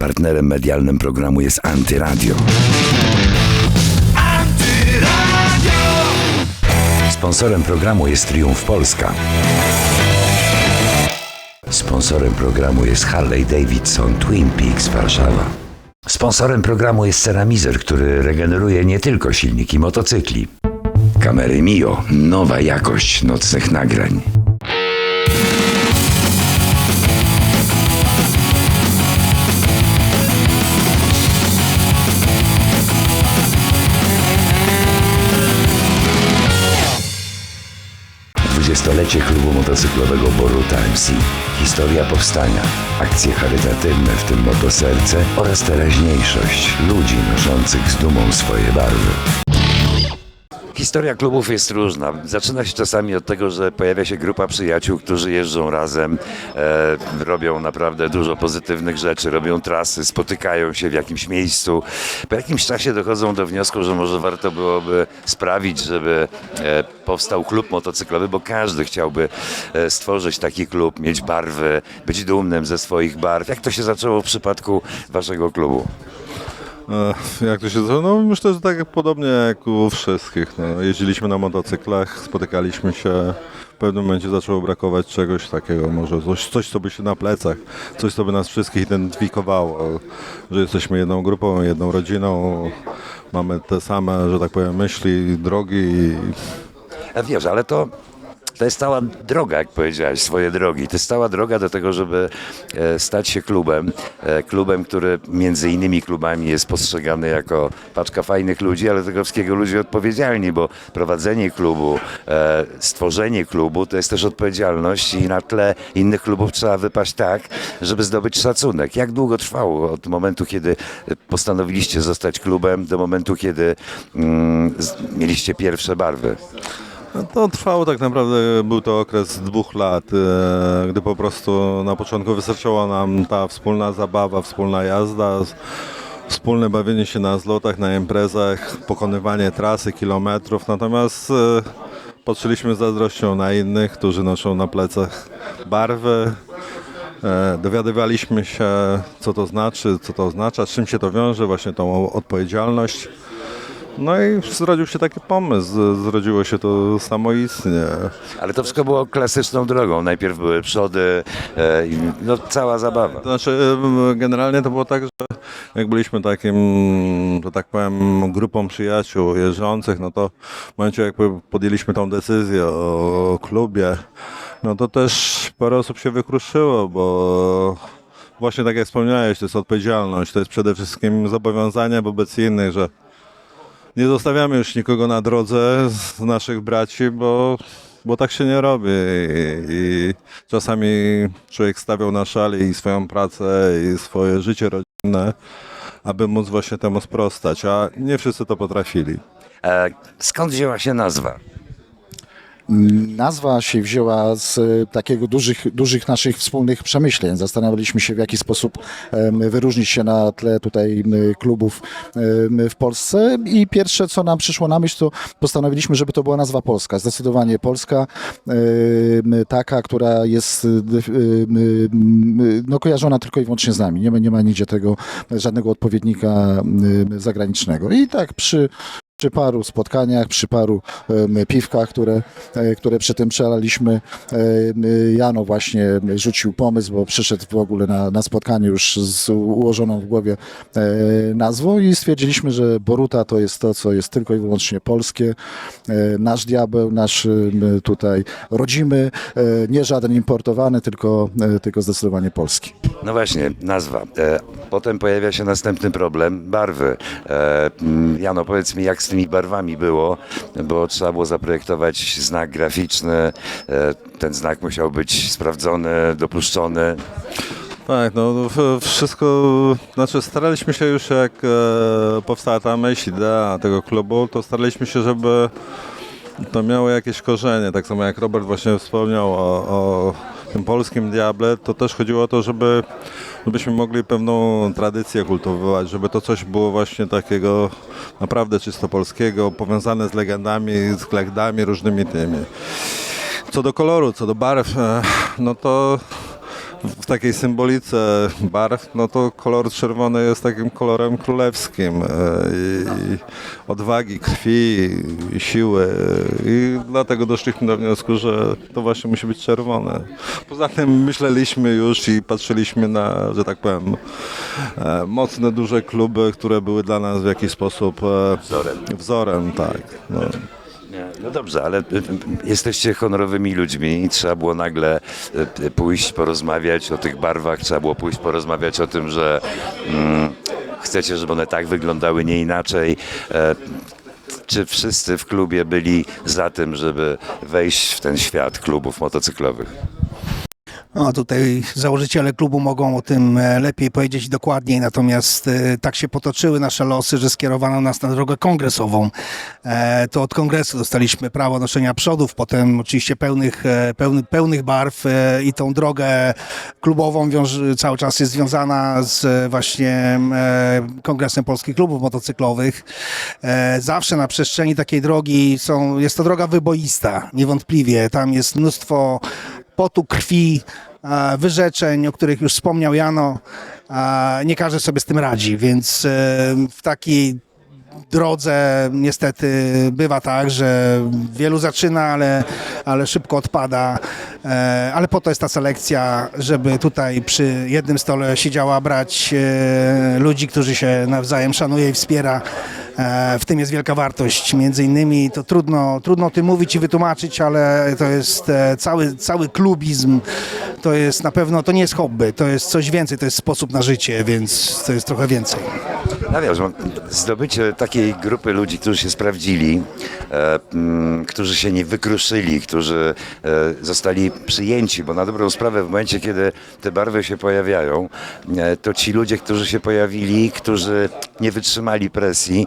Partnerem medialnym programu jest Antyradio. Sponsorem programu jest Triumf Polska. Sponsorem programu jest Harley Davidson Twin Peaks Warszawa. Sponsorem programu jest Ceramizer, który regeneruje nie tylko silniki motocykli. Kamery Mio, nowa jakość nocnych nagrań. Dwudziestolecie klubu motocyklowego Boruta MC. Historia powstania, akcje charytatywne, w tym motoserce oraz teraźniejszość ludzi noszących z dumą swoje barwy. Historia klubów jest różna. Zaczyna się czasami od tego, że pojawia się grupa przyjaciół, którzy jeżdżą razem, e, robią naprawdę dużo pozytywnych rzeczy, robią trasy, spotykają się w jakimś miejscu. Po jakimś czasie dochodzą do wniosku, że może warto byłoby sprawić, żeby e, powstał klub motocyklowy, bo każdy chciałby e, stworzyć taki klub, mieć barwy, być dumnym ze swoich barw. Jak to się zaczęło w przypadku waszego klubu? E, Jak to się zaczęło? No myślę, że tak podobnie jak u wszystkich. No, jeździliśmy na motocyklach, spotykaliśmy się. W pewnym momencie zaczęło brakować czegoś takiego, może coś, coś co by się na plecach, coś co by nas wszystkich identyfikowało, że jesteśmy jedną grupą, jedną rodziną, mamy te same, że tak powiem, myśli, drogi A wiesz, ale to, to jest cała droga, jak powiedziałeś, swoje drogi. To jest cała droga do tego, żeby e, stać się klubem. E, klubem, który między innymi klubami jest postrzegany jako paczka fajnych ludzi, ale tego wszystkiego ludzi odpowiedzialni, bo prowadzenie klubu, e, stworzenie klubu to jest też odpowiedzialność i na tle innych klubów trzeba wypaść tak, żeby zdobyć szacunek. Jak długo trwało od momentu, kiedy postanowiliście zostać klubem, do momentu, kiedy mm, mieliście pierwsze barwy? No To trwało tak naprawdę, był to okres dwóch lat, e, gdy po prostu na początku wystarczyła nam ta wspólna zabawa, wspólna jazda, wspólne bawienie się na zlotach, na imprezach, pokonywanie trasy, kilometrów, natomiast e, patrzyliśmy z zazdrością na innych, którzy noszą na plecach barwy. E, Dowiadywaliśmy się, co to znaczy, co to oznacza, z czym się to wiąże, właśnie tą odpowiedzialność. No i zrodził się taki pomysł, zrodziło się to samoistnie. Ale to wszystko było klasyczną drogą. Najpierw były przody, e, i no, cała zabawa. To znaczy, generalnie to było tak, że jak byliśmy takim, że tak powiem, grupą przyjaciół jeżdżących, no to w momencie jak podjęliśmy tą decyzję o klubie, no to też parę osób się wykruszyło, bo właśnie tak jak wspomniałeś, to jest odpowiedzialność, to jest przede wszystkim zobowiązanie wobec innych, że nie zostawiamy już nikogo na drodze z naszych braci, bo, bo tak się nie robi. I, I czasami człowiek stawiał na szali i swoją pracę, i swoje życie rodzinne, aby móc właśnie temu sprostać, a nie wszyscy to potrafili. E, skąd wzięła się nazwa? Nazwa się wzięła z e, takiego dużych, dużych naszych wspólnych przemyśleń. Zastanawialiśmy się, w jaki sposób wyróżnić się na tle tutaj klubów w Polsce i pierwsze, co nam przyszło na myśl, to postanowiliśmy, żeby to była nazwa polska. Zdecydowanie polska, taka, która jest em, no, kojarzona tylko i wyłącznie z nami. Nie ma, nie ma nigdzie tego, żadnego odpowiednika zagranicznego. I tak przy przy paru spotkaniach, przy paru piwkach, które, e, które przy tym przelaliśmy, Jano właśnie rzucił pomysł, bo przyszedł w ogóle na, na spotkanie już z ułożoną w głowie e, nazwą i stwierdziliśmy, że Boruta to jest to, co jest tylko i wyłącznie polskie. E, Nasz diabeł, nasz tutaj rodzimy, nie żaden importowany, tylko, tylko zdecydowanie polski. No właśnie, nazwa. Potem pojawia się następny problem, barwy. Jano, powiedz mi, jak tymi barwami było, bo trzeba było zaprojektować znak graficzny, e, ten znak musiał być sprawdzony, dopuszczony. Tak, no w- wszystko, znaczy staraliśmy się już jak e, powstała ta myśl, idea tego klubu, to staraliśmy się, żeby to miało jakieś korzenie, tak samo jak Robert właśnie wspomniał o, o tym polskim diable, to też chodziło o to, żeby, żebyśmy mogli pewną tradycję kultywować, żeby to coś było właśnie takiego naprawdę czysto polskiego, powiązane z legendami, z legendami różnymi tymi. Co do koloru, co do barw, e, no to w takiej symbolice barw, no to kolor czerwony jest takim kolorem królewskim e, i, i odwagi, krwi, i siły i dlatego doszliśmy do wniosku, że to właśnie musi być czerwone. Poza tym myśleliśmy już i patrzyliśmy na, że tak powiem, e, mocne, duże kluby, które były dla nas w jakiś sposób e, Wzorem. wzorem tak. No. No dobrze, ale y, y, jesteście honorowymi ludźmi i trzeba było nagle y, pójść porozmawiać o tych barwach, trzeba było pójść porozmawiać o tym, że mm, chcecie, żeby one tak wyglądały, nie inaczej. E, czy wszyscy w klubie byli za tym, żeby wejść w ten świat klubów motocyklowych? No, tutaj założyciele klubu mogą o tym e, lepiej powiedzieć dokładniej, natomiast e, tak się potoczyły nasze losy, że skierowano nas na drogę kongresową. E, To od kongresu dostaliśmy prawo noszenia przodów, potem oczywiście pełnych, pełny, pełnych barw i tą drogę klubową wiąż, cały czas jest związana z właśnie Kongresem Polskich Klubów Motocyklowych. Zawsze na przestrzeni takiej drogi są, jest to droga wyboista, niewątpliwie. Tam jest mnóstwo potu, krwi, e, wyrzeczeń, o których już wspomniał Jano. E, Nie każdy sobie z tym radzi, więc e, w takiej drodze niestety bywa tak, że wielu zaczyna, ale, ale szybko odpada. Ale po to jest ta selekcja, żeby tutaj przy jednym stole siedziała brać ludzi, którzy się nawzajem szanuje i wspiera. E, W tym jest wielka wartość. Między innymi to trudno, trudno o tym mówić i wytłumaczyć, ale to jest e, cały, cały klubizm. To jest na pewno, to nie jest hobby, to jest coś więcej, to jest sposób na życie, więc to jest trochę więcej. Zdobycie takiej grupy ludzi, którzy się sprawdzili, e, mm, którzy się nie wykruszyli, którzy e, zostali przyjęci, bo na dobrą sprawę w momencie, kiedy te barwy się pojawiają, e, to ci ludzie, którzy się pojawili, którzy nie wytrzymali presji,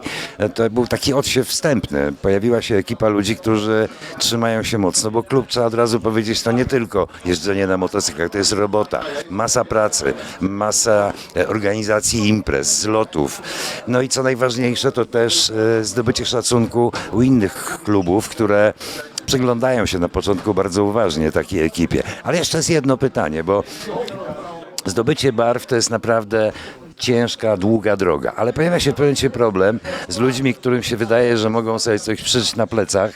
to był taki odsiew wstępny. Pojawiła się ekipa ludzi, którzy trzymają się mocno, bo klub, trzeba od razu powiedzieć, to nie tylko jeżdżenie na motocyklach, to jest robota, masa pracy, masa e, organizacji imprez, zlotów. No i co najważniejsze, to też e, zdobycie szacunku u innych klubów, które przyglądają się na początku bardzo uważnie takiej ekipie. Ale jeszcze jest jedno pytanie, bo zdobycie barw to jest naprawdę ciężka, długa droga, ale pojawia się w momencie problem z ludźmi, którym się wydaje, że mogą sobie coś przyszyć na plecach,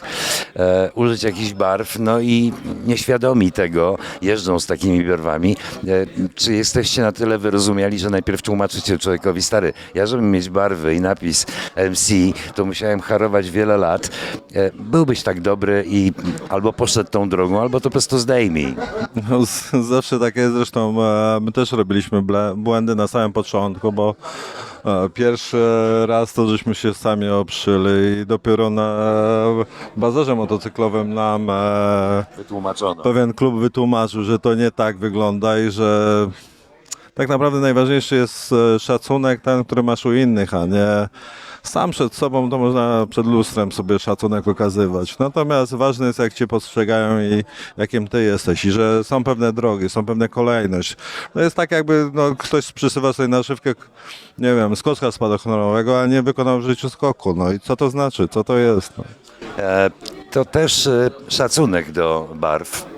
e, użyć jakichś barw, no i nieświadomi tego jeżdżą z takimi barwami. E, czy jesteście na tyle wyrozumiali, że najpierw tłumaczycie człowiekowi, stary, ja żeby mieć barwy i napis MC, to musiałem harować wiele lat. E, byłbyś tak dobry i albo poszedł tą drogą, albo to po prostu zdejmij. No, z- zawsze tak jest, zresztą e, my też robiliśmy błędy na samym początku, bo e, pierwszy raz to żeśmy się sami oprzyli i dopiero na bazarze motocyklowym nam e, Wytłumaczono. pewien klub wytłumaczył, że to nie tak wygląda i że tak naprawdę najważniejszy jest e, szacunek ten, który masz u innych, a nie sam przed sobą, to można przed lustrem sobie szacunek okazywać. Natomiast ważne jest, jak cię postrzegają i jakim ty jesteś i że są pewne drogi, są pewne kolejność. To jest tak jakby no, ktoś przysyła sobie naszywkę, nie wiem, z spadochronowego, a nie wykonał w życiu skoku. No i co to znaczy? Co to jest? No? E, to też e, szacunek do barw.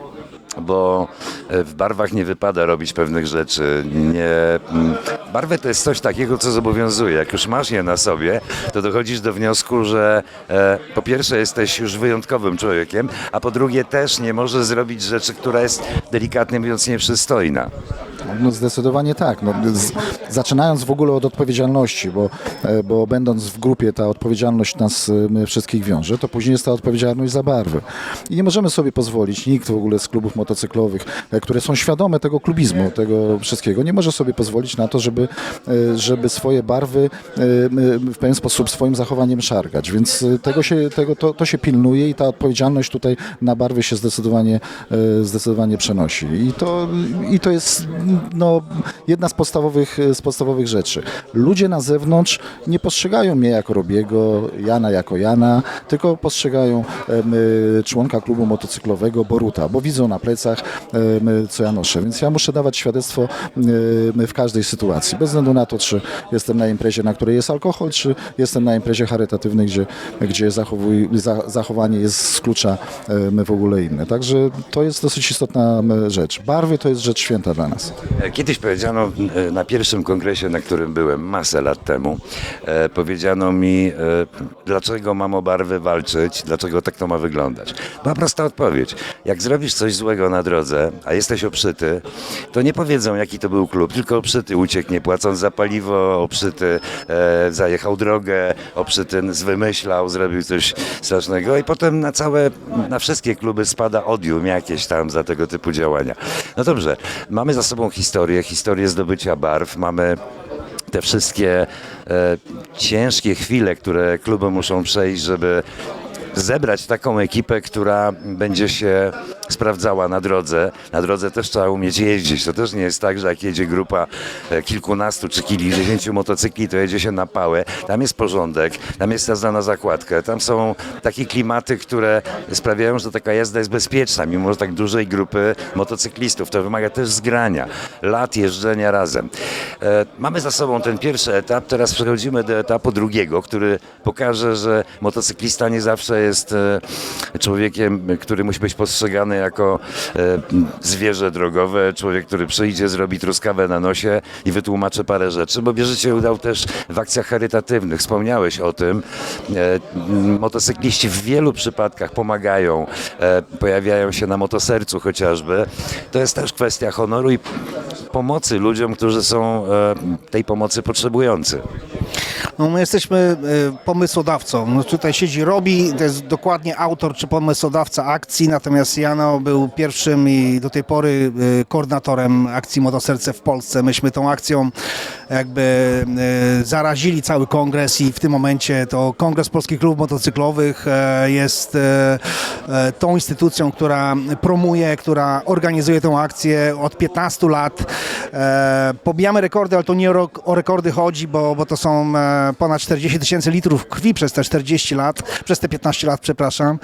Bo e, w barwach nie wypada robić pewnych rzeczy. Nie, mm, barwy to jest coś takiego, co zobowiązuje. Jak już masz je na sobie, to dochodzisz do wniosku, że e, po pierwsze jesteś już wyjątkowym człowiekiem, a po drugie też nie możesz zrobić rzeczy, która jest delikatnie mówiąc nieprzystojna. No zdecydowanie tak. No, z, zaczynając w ogóle od odpowiedzialności, bo, e, bo będąc w grupie ta odpowiedzialność nas e, wszystkich wiąże, to później jest ta odpowiedzialność za barwy. I nie możemy sobie pozwolić, nikt w ogóle z klubów motocyklowych, e, które są świadome tego klubizmu, tego wszystkiego, nie może sobie pozwolić na to, żeby, żeby swoje barwy w pewien sposób swoim zachowaniem szargać. Więc tego się, tego, to, to się pilnuje i ta odpowiedzialność tutaj na barwy się zdecydowanie, zdecydowanie przenosi. I to, i to jest no, jedna z podstawowych, z podstawowych rzeczy. Ludzie na zewnątrz nie postrzegają mnie jako Robiego, Jana jako Jana, tylko postrzegają y, członka klubu motocyklowego Boruta, bo widzą na plecach, em, co ja noszę. Więc ja muszę dawać świadectwo w każdej sytuacji, bez względu na to, czy jestem na imprezie, na której jest alkohol, czy jestem na imprezie charytatywnej, gdzie, gdzie zachowuj, za, zachowanie jest z klucza w ogóle inne. Także to jest dosyć istotna rzecz. Barwy to jest rzecz święta dla nas. Kiedyś powiedziano e, na pierwszym kongresie, na którym byłem masę lat temu, e, powiedziano mi, e, dlaczego mam o barwy walczyć, dlaczego tak to ma wyglądać. Była prosta odpowiedź. Jak zrobisz coś złego na drodze, a jesteś oprzyty, to nie powiedzą, jaki to był klub, tylko oprzyty uciekł, nie płacąc za paliwo, oprzyty e, zajechał drogę, oprzyty zwymyślał, zrobił coś strasznego i potem na całe, na wszystkie kluby spada odium jakieś tam za tego typu działania. No dobrze, mamy za sobą historię, historię zdobycia barw, mamy te wszystkie e, ciężkie chwile, które kluby muszą przejść, żeby zebrać taką ekipę, która będzie się sprawdzała na drodze. Na drodze też trzeba umieć jeździć. To też nie jest tak, że jak jedzie grupa e, kilkunastu czy kilkudziesięciu motocykli, to jedzie się na pałę. Tam jest porządek, tam jest jazda na zakładkę, tam są takie klimaty, które sprawiają, że taka jazda jest bezpieczna, mimo tak dużej grupy motocyklistów. To wymaga też zgrania, lat jeżdżenia razem. E, mamy za sobą ten pierwszy etap, teraz przechodzimy do etapu drugiego, który pokaże, że motocyklista nie zawsze jest e, człowiekiem, który musi być postrzegany jako e, zwierzę drogowe, człowiek, który przyjdzie, zrobi truskawę na nosie i wytłumaczy parę rzeczy, bo bierzecie udział też w akcjach charytatywnych. Wspomniałeś o tym. E, Motocykliści w wielu przypadkach pomagają, e, pojawiają się na motosercu chociażby. To jest też kwestia honoru i pomocy ludziom, którzy są tej pomocy potrzebujący. No my jesteśmy e, pomysłodawcą. No tutaj siedzi Robi, to jest dokładnie autor czy pomysłodawca akcji, natomiast Jano był pierwszym i do tej pory e, koordynatorem akcji Motoserce w Polsce. Myśmy tą akcją jakby e, zarazili cały kongres i w tym momencie to Kongres Polskich Klubów Motocyklowych jest tą instytucją, która promuje, która organizuje tę akcję od 15 lat. Pobijamy rekordy, ale to nie o rekordy chodzi, bo, bo to są ponad 40 tysięcy litrów krwi przez te 40 lat, przez te 15 lat, przepraszam.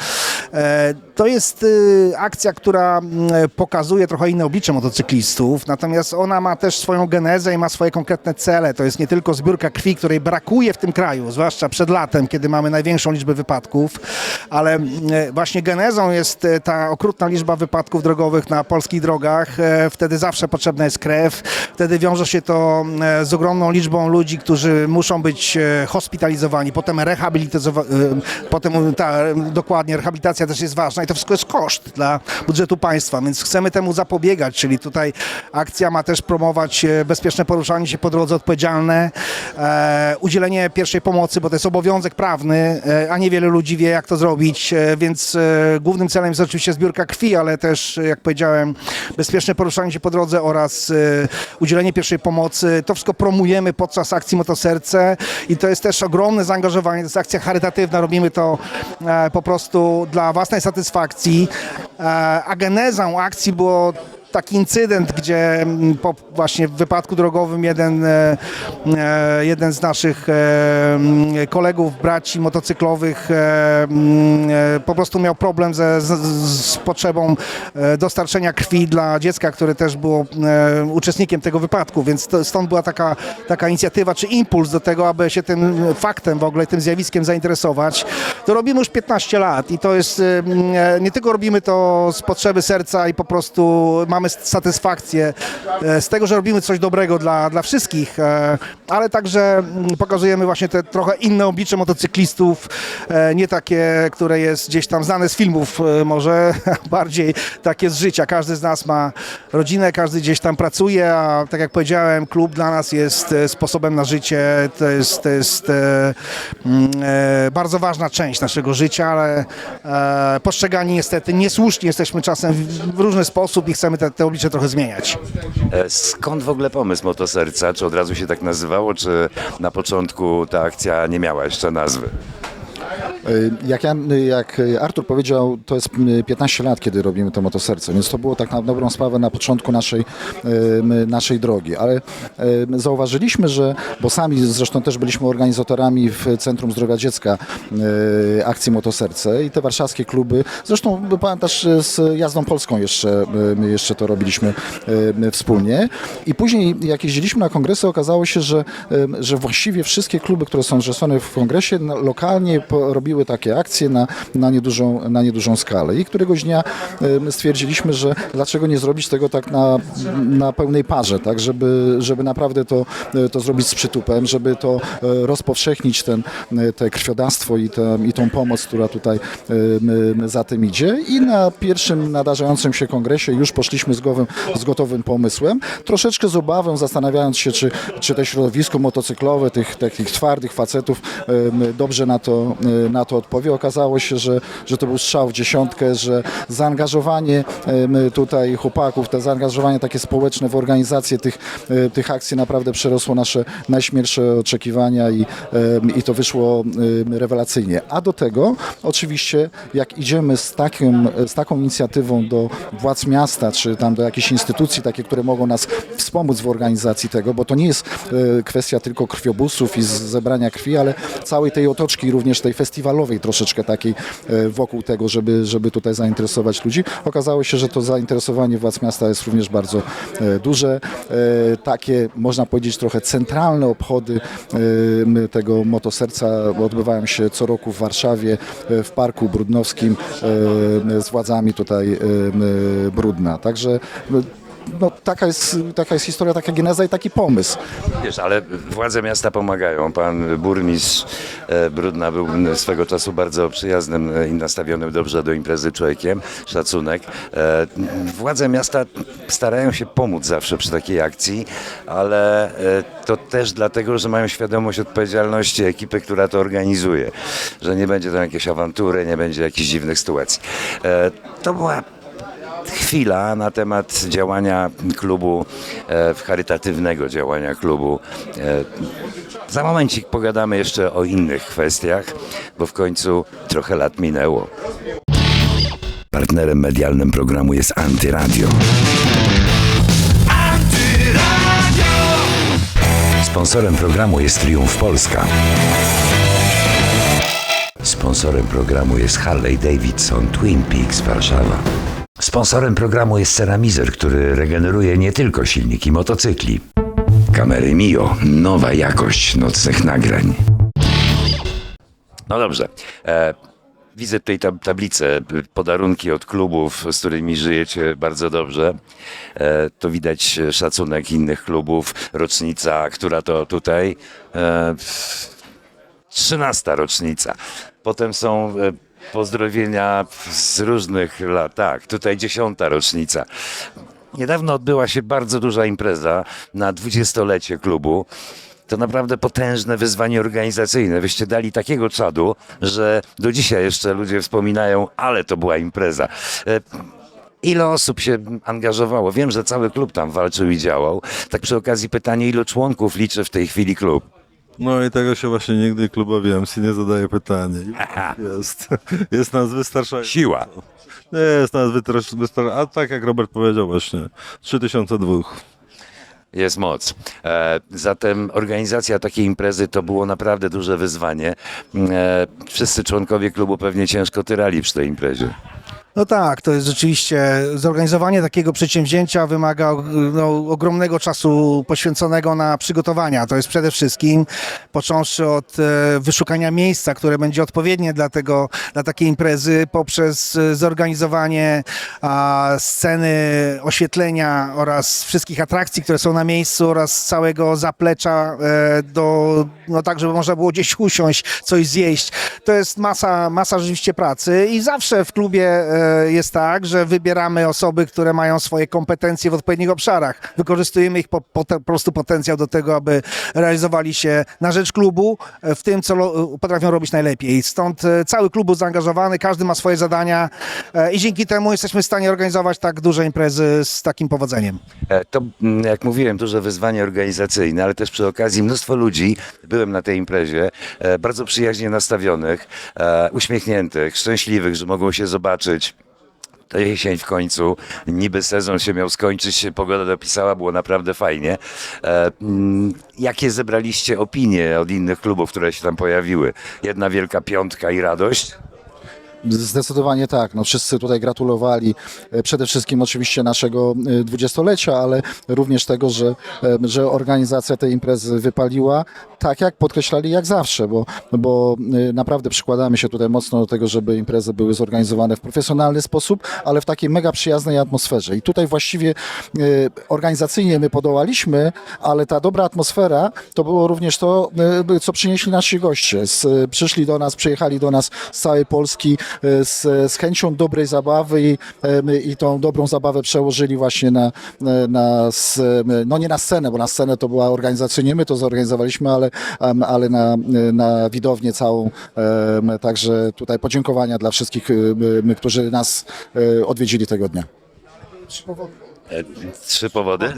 E, To jest e, akcja, która mm, pokazuje trochę inne oblicze motocyklistów, natomiast ona ma też swoją genezę i ma swoje konkretne cele. To jest nie tylko zbiórka krwi, której brakuje w tym kraju, zwłaszcza przed latem, kiedy mamy największą liczbę wypadków, ale mm, właśnie genezą jest e, ta okrutna liczba wypadków drogowych na polskich drogach. E, Wtedy zawsze potrzebna jest krew. Wtedy wiąże się to e, z ogromną liczbą ludzi, którzy muszą być hospitalizowani, potem rehabilitowani, potem ta, dokładnie, rehabilitacja też jest ważna i to wszystko jest koszt dla budżetu państwa, więc chcemy temu zapobiegać, czyli tutaj akcja ma też promować e, bezpieczne poruszanie się po drodze odpowiedzialne, e, udzielenie pierwszej pomocy, bo to jest obowiązek prawny, e, a niewiele ludzi wie, jak to zrobić, e, więc e, głównym celem jest oczywiście zbiórka krwi, ale też, e, jak powiedziałem, bezpieczne poruszanie się po drodze oraz e, udzielenie pierwszej pomocy. To wszystko promujemy podczas akcji Motoserce i to jest też ogromne zaangażowanie, to jest akcja charytatywna, robimy to e, po prostu dla własnej satysfakcji, e, a genezą akcji było taki incydent, gdzie mm, po właśnie w wypadku drogowym jeden, e, e, jeden z naszych e, mm, kolegów, braci motocyklowych mm, po prostu miał problem ze, z, z potrzebą dostarczenia krwi dla dziecka, które też było uczestnikiem tego wypadku, więc stąd była taka, taka inicjatywa czy impuls do tego, aby się tym faktem w ogóle, tym zjawiskiem zainteresować. To robimy już 15 lat i to jest, nie tylko robimy to z potrzeby serca i po prostu mamy satysfakcję e, z tego, że robimy coś dobrego dla, dla wszystkich, e, ale także mm, pokazujemy właśnie te trochę inne oblicze motocyklistów, e, nie takie, które jest gdzieś tam znane z filmów może, bardziej takie z życia. Każdy z nas ma rodzinę, każdy gdzieś tam pracuje, a tak jak powiedziałem, klub dla nas jest sposobem na życie, to jest, to jest mm, bardzo ważna część naszego życia, ale postrzegani niestety niesłusznie jesteśmy czasem w różny sposób i chcemy te, te oblicze trochę zmieniać. E, Skąd w ogóle pomysł Motoserca? Czy od razu się tak nazywało, czy na początku ta akcja nie miała jeszcze nazwy? Y, Jak, ja, jak Artur powiedział, to jest y, 15 lat, kiedy robimy to motoserce, więc to było tak na dobrą sprawę na początku naszej, naszej drogi, ale zauważyliśmy, że, bo sami zresztą też byliśmy organizatorami w Centrum Zdrowia Dziecka akcji Motoserce i te warszawskie kluby, zresztą pamiętasz z Jazdą Polską jeszcze, jeszcze to robiliśmy wspólnie. I później jak jeździliśmy na kongresy okazało się, że, że właściwie wszystkie kluby, które są zrzeszone w kongresie, lokalnie robiły robiły takie akcje na, na, niedużą, na niedużą skalę. I któregoś dnia stwierdziliśmy, że dlaczego nie zrobić tego tak na, na pełnej parze, tak, żeby, żeby naprawdę to, to zrobić z przytupem, żeby to e, rozpowszechnić ten, e, te krwiodawstwo i, te, i tą pomoc, która tutaj za tym idzie. I na pierwszym nadarzającym się kongresie już poszliśmy z gotowym, z gotowym pomysłem, troszeczkę z obawą zastanawiając się, czy, czy to środowisko motocyklowe, tych takich twardych facetów dobrze na to, e, na to odpowie. Okazało się, że, że to był strzał w dziesiątkę, że zaangażowanie tutaj chłopaków, to zaangażowanie takie społeczne w organizację tych, e, tych akcji naprawdę przerosło nasze najśmielsze oczekiwania i, i to wyszło rewelacyjnie. A do tego oczywiście jak idziemy z, takim, z taką inicjatywą do władz miasta, czy tam do jakichś instytucji takie, które mogą nas wspomóc w organizacji tego, bo to nie jest e, kwestia tylko krwiobusów i zebrania krwi, ale całej tej otoczki również tej festiwalowej troszeczkę takiej e, wokół tego, żeby, żeby tutaj zainteresować ludzi. Okazało się, że to zainteresowanie władz miasta jest również bardzo e, duże. E, Takie, można powiedzieć, trochę centralne obchody tego motoserca odbywają się co roku w Warszawie, w Parku Brudnowskim z władzami tutaj Brudna. Także no, taka, jest, taka jest historia, taka geneza i taki pomysł. Wiesz, ale władze miasta pomagają. Pan burmistrz e, Brudna był swego czasu bardzo przyjaznym e, i nastawionym dobrze do imprezy człowiekiem. Szacunek. E, Władze miasta starają się pomóc zawsze przy takiej akcji, ale to też dlatego, że mają świadomość odpowiedzialności ekipy, która to organizuje. Że nie będzie tam jakiejś awantury, nie będzie jakichś dziwnych sytuacji. To była chwila na temat działania klubu, e, charytatywnego działania klubu. E, za momencik pogadamy jeszcze o innych kwestiach, bo w końcu trochę lat minęło. Partnerem medialnym programu jest Antyradio. Sponsorem programu jest Triumf Polska. Sponsorem programu jest Harley Davidson Twin Peaks Warszawa. Sponsorem programu jest Ceramizer, który regeneruje nie tylko silniki motocykli. Kamery Mio, nowa jakość nocnych nagrań. No dobrze. E, widzę tutaj tab- tablicę, podarunki od klubów, z którymi żyjecie bardzo dobrze. E, to widać szacunek innych klubów, rocznica, która to tutaj. E, 13 rocznica. Potem są e, pozdrowienia z różnych lat. Tak, tutaj 10 rocznica. Niedawno odbyła się bardzo duża impreza na 20-lecie klubu. To naprawdę potężne wyzwanie organizacyjne. Wyście dali takiego czadu, że do dzisiaj jeszcze ludzie wspominają, ale to była impreza. E, Ile osób się angażowało? Wiem, że cały klub tam walczył i działał. Tak przy okazji pytanie, ilu członków liczy w tej chwili klub? No i tego się właśnie nigdy klubowi MC nie zadaje pytanie. Jest, jest nas wystarczająco. Siła. Nie, jest nas wystarczająco. A tak jak Robert powiedział właśnie, 3002. Jest moc. E, zatem organizacja takiej imprezy to było naprawdę duże wyzwanie. E, wszyscy członkowie klubu pewnie ciężko tyrali przy tej imprezie. No tak, to jest rzeczywiście, zorganizowanie takiego przedsięwzięcia wymaga no, ogromnego czasu poświęconego na przygotowania. To jest przede wszystkim, począwszy od e, wyszukania miejsca, które będzie odpowiednie dla, tego, dla takiej imprezy, poprzez e, zorganizowanie a, sceny, oświetlenia oraz wszystkich atrakcji, które są na miejscu oraz całego zaplecza e, do, no tak, żeby można było gdzieś usiąść, coś zjeść. To jest masa, masa rzeczywiście pracy i zawsze w klubie e, jest tak, że wybieramy osoby, które mają swoje kompetencje w odpowiednich obszarach. Wykorzystujemy ich po, po, po prostu potencjał do tego, aby realizowali się na rzecz klubu e, w tym, co lo, potrafią robić najlepiej. Stąd e, cały klub był zaangażowany, każdy ma swoje zadania e, i dzięki temu jesteśmy w stanie organizować tak duże imprezy z takim powodzeniem. E, to, mm, jak mówiłem, duże wyzwanie organizacyjne, ale też przy okazji mnóstwo ludzi, byłem na tej imprezie, e, bardzo przyjaźnie nastawionych, e, uśmiechniętych, szczęśliwych, że mogą się zobaczyć. To jesień w końcu, niby sezon się miał skończyć, pogoda dopisała, było naprawdę fajnie. E, mm, jakie zebraliście opinie od innych klubów, które się tam pojawiły? Jedna wielka piątka i radość? Zdecydowanie tak. No, wszyscy tutaj gratulowali e, przede wszystkim oczywiście naszego e, dwudziestolecia, ale również tego, że, e, że organizacja tej imprezy wypaliła tak, jak podkreślali jak zawsze, bo, bo naprawdę przykładamy się tutaj mocno do tego, żeby imprezy były zorganizowane w profesjonalny sposób, ale w takiej mega przyjaznej atmosferze. I tutaj właściwie organizacyjnie my podołaliśmy, ale ta dobra atmosfera to było również to, co przynieśli nasi goście. Przyszli do nas, przyjechali do nas z całej Polski z, z chęcią dobrej zabawy i, e, i tą dobrą zabawę przełożyli właśnie na, na, na no nie na scenę, bo na scenę to była organizacyjnie my to zorganizowaliśmy, ale, ale na, na widownię całą. Także tutaj podziękowania dla wszystkich, którzy nas e, odwiedzili tego dnia. E, Trzy powody?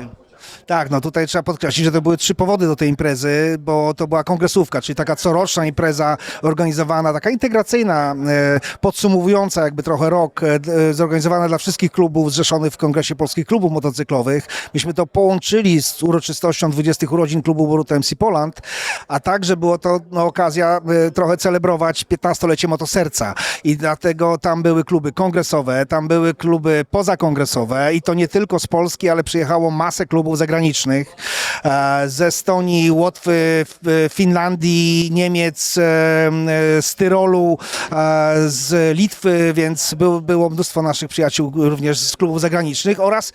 Tak, no tutaj trzeba podkreślić, że to były trzy powody do tej imprezy, bo to była kongresówka, czyli taka coroczna impreza organizowana, taka integracyjna, e, podsumowująca jakby trochę rok, e, e, zorganizowana dla wszystkich klubów zrzeszonych w Kongresie Polskich Klubów Motocyklowych. Myśmy to połączyli z uroczystością 20 urodzin klubu Boruta MC Poland, a także było to no, okazja trochę celebrować 15-lecie Motoserca i dlatego tam były kluby kongresowe, tam były kluby pozakongresowe i to nie tylko z Polski, ale przyjechało masę klubów zagranicznych e, z Estonii, Łotwy, F- Finlandii, Niemiec, e, e, z Tyrolu, e, z Litwy, więc był, było mnóstwo naszych przyjaciół również z klubów zagranicznych oraz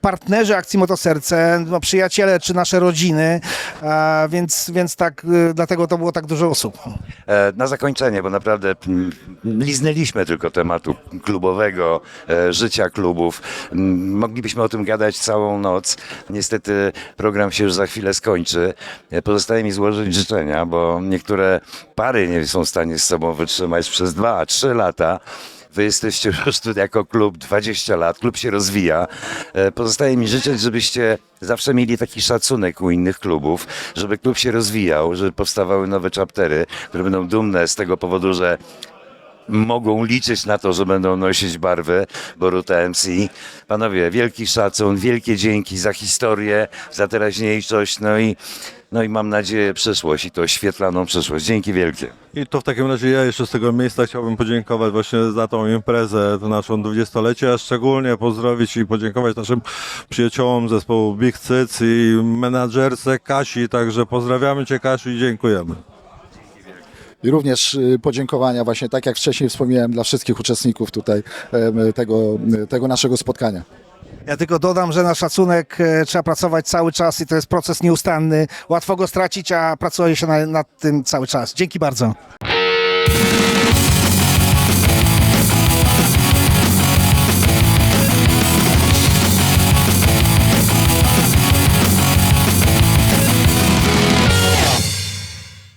partnerzy akcji Motoserce, no, przyjaciele czy nasze rodziny, e, więc, więc tak, e, dlatego to było tak dużo osób. E, Na zakończenie, bo naprawdę liznęliśmy tylko tematu klubowego, e, życia klubów. Moglibyśmy o tym gadać całą noc. Niestety program się już za chwilę skończy. E, Pozostaje mi złożyć życzenia, bo niektóre pary nie są w stanie z sobą wytrzymać przez dwa, trzy lata. Wy jesteście już tu jako klub 20 lat, klub się rozwija. E, Pozostaje mi życzyć, żebyście zawsze mieli taki szacunek u innych klubów, żeby klub się rozwijał, żeby powstawały nowe chaptery, które będą dumne z tego powodu, że mogą liczyć na to, że będą nosić barwy Boruta MC. Panowie, wielki szacun, wielkie dzięki za historię, za teraźniejszość, no i, no i mam nadzieję przyszłość i to świetlaną przyszłość. Dzięki wielkie. I to w takim razie ja jeszcze z tego miejsca chciałbym podziękować właśnie za tą imprezę, to naszą dwudziestolecie, a szczególnie pozdrowić i podziękować naszym przyjaciołom zespołu Big Cyc i menadżerce Kasi, także pozdrawiamy Cię Kasiu i dziękujemy. I również y, podziękowania właśnie, tak jak wcześniej wspomniałem, dla wszystkich uczestników tutaj tego, tego naszego spotkania. Ja tylko dodam, że na szacunek e, trzeba pracować cały czas i to jest proces nieustanny. Łatwo go stracić, a pracuje się na, nad tym cały czas. Dzięki bardzo.